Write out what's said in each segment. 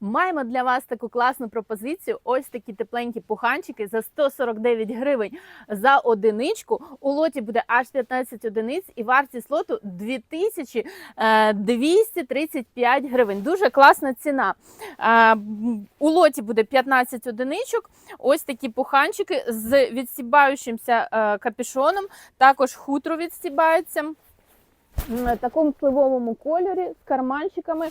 Маємо для вас таку класну пропозицію. Ось такі тепленькі пуханчики за 149 гривень за одиничку. У лоті буде аж 15 одиниць і вартість лоту 2235 гривень. Дуже класна ціна. У лоті буде 15 одиничок. Ось такі пуханчики з відстібаючимся е, капюшоном. Також хутро відстібається. В Такому сливовому кольорі з карманчиками. Е,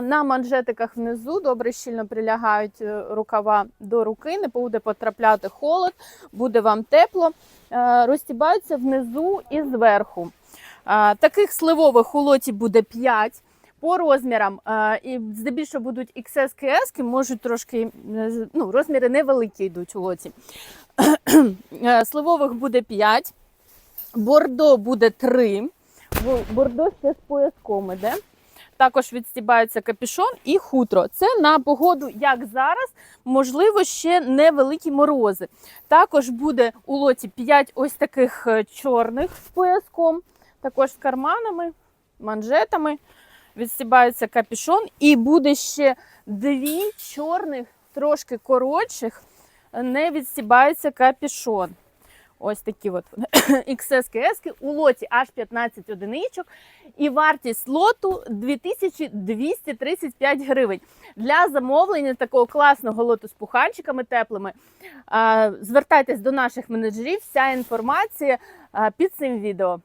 На манжетиках внизу добре щільно прилягають е, рукава до руки, не буде потрапляти холод, буде вам тепло. Е, Розстібаються внизу і зверху. Е, Таких сливових у лоті буде 5. По розмірам е, і здебільшого будуть XS, KS, можуть трошки е, ну, розміри невеликі йдуть у лоті. Е, Сливових буде 5, бордо буде 3. Бо- Бордо ще з пояском іде. Також відстібається капюшон і хутро. Це на погоду, як зараз, можливо, ще невеликі морози. Також буде у лоті 5 ось таких е, чорних з пояском, також з карманами, манжетами. Відстібається капюшон, і буде ще дві чорних, трошки коротших, не відстібається капюшон. Ось такі от XSKS у лоті аж 15 одиничок. І вартість лоту 2235 гривень. Для замовлення такого класного лоту з пуханчиками теплими. Звертайтесь до наших менеджерів. Вся інформація під цим відео.